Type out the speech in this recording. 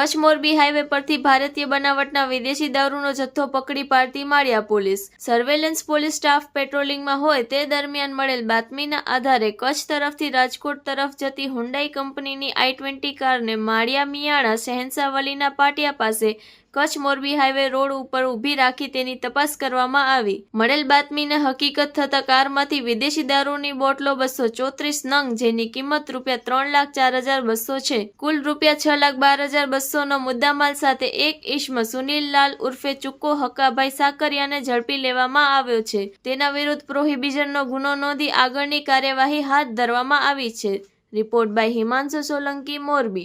Kutch Morbi highway પરથી ભારતીય બનાવટના વિદેશી દારૂનો જથ્થો પકડી પાડતી Maliya police. Surveillance police staff પેટ્રોલિંગમાં હોય તે દરમિયાન મળેલ બાતમીના આધારે કચ્છ તરફથી રાજકોટ તરફ જતી હુંડાઈ કંપનીની આઈ ટ્વેન્ટી કારને માળિયા મિયાણા શહેનશાવલીના પાટિયા પાસે કચ્છ મોરબી હાઈવે રોડ ઉપર ઊભી રાખી તેની તપાસ કરવામાં આવી. મળેલ બાતમીને હકીકત થતા કારમાંથી વિદેશી દારૂની બોટલો બસો ચોત્રીસ નંગ, જેની કિંમત રૂપિયા ત્રણ લાખ ચાર હજાર બસો છે. કુલ રૂપિયા છ લાખ બાર હજાર બસોનો મુદ્દામાલ સાથે એક ઇશ્મ સુનિલ લાલ ઉર્ફે ચુક્કો હકાભાઈ સાકરિયાને ઝડપી લેવામાં આવ્યો છે. તેના વિરુદ્ધ પ્રોહિબિશનનો ગુનો નોંધી આગળની કાર્યવાહી હાથ ધરવામાં આવી છે. Report by Himanshu Solanki, Morbi.